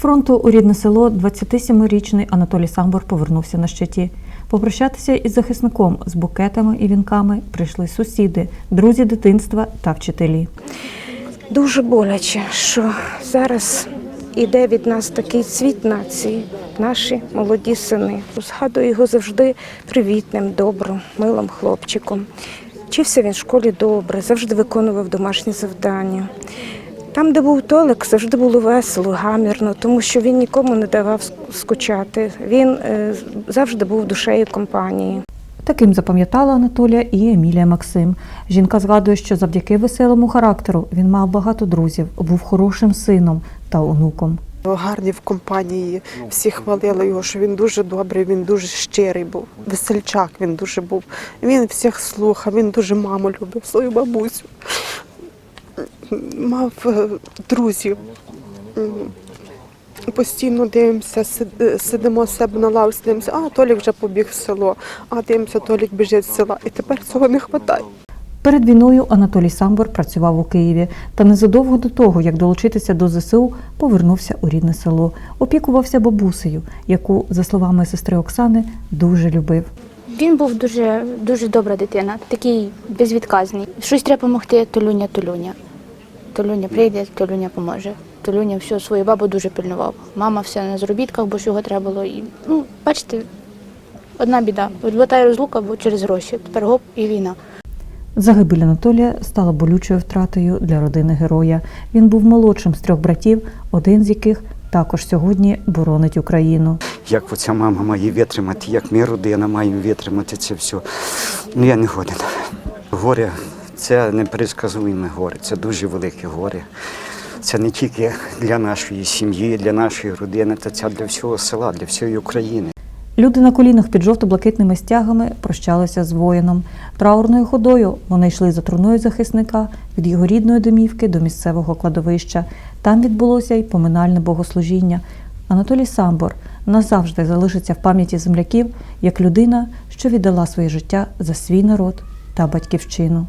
фронту у рідне село 27-річний Анатолій Самбор повернувся на щиті. Попрощатися із захисником з букетами і вінками прийшли сусіди, друзі дитинства та вчителі. Дуже боляче, що зараз іде від нас такий цвіт нації, наші молоді сини. Згадую його завжди привітним, добрим, милим хлопчиком. Вчився він в школі добре, завжди виконував домашні завдання. Там, де був Толик, завжди було весело, гамірно, тому що він нікому не давав скучати. Він е, завжди був душею компанії. Таким запам'ятала Анатолія і Емілія Максим. Жінка згадує, що завдяки веселому характеру він мав багато друзів, був хорошим сином та онуком. Гарний в компанії, всі хвалили його, що він дуже добрий, він дуже щирий був. Весельчак він дуже був. Він всіх слухав, він дуже маму любив, свою бабусю. Мав е, друзів. Постійно дивимося, сидимо себе на лавці, дивимося, а Толік вже побіг в село, а дивимося, Толік біжить з села. І тепер цього не вистачає. Перед війною Анатолій Самбор працював у Києві та незадовго до того, як долучитися до ЗСУ, повернувся у рідне село. Опікувався бабусею, яку, за словами сестри Оксани, дуже любив. Він був дуже, дуже добра дитина, такий безвідказний. Щось треба допомогти, Толюня, Толюня. Толюня прийде, Толюня поможе. Толюня всю свою бабу дуже пильнував. Мама все на заробітках, бо ж його треба було. І, ну, бачите, одна біда. От і розлука, бо через гроші. Тепер гоп і війна. Загибель Анатолія стала болючою втратою для родини героя. Він був молодшим з трьох братів, один з яких також сьогодні боронить Україну. Як оця мама має витримати, як ми, родина, маємо витримати це все. Ну я не годен. Горе це непересказуєме горе, це дуже велике горе. Це не тільки для нашої сім'ї, для нашої родини, та це для всього села, для всієї України. Люди на колінах під жовто-блакитними стягами прощалися з воїном. Траурною ходою вони йшли за труною захисника від його рідної домівки до місцевого кладовища. Там відбулося й поминальне богослужіння. Анатолій Самбор назавжди залишиться в пам'яті земляків як людина, що віддала своє життя за свій народ та батьківщину.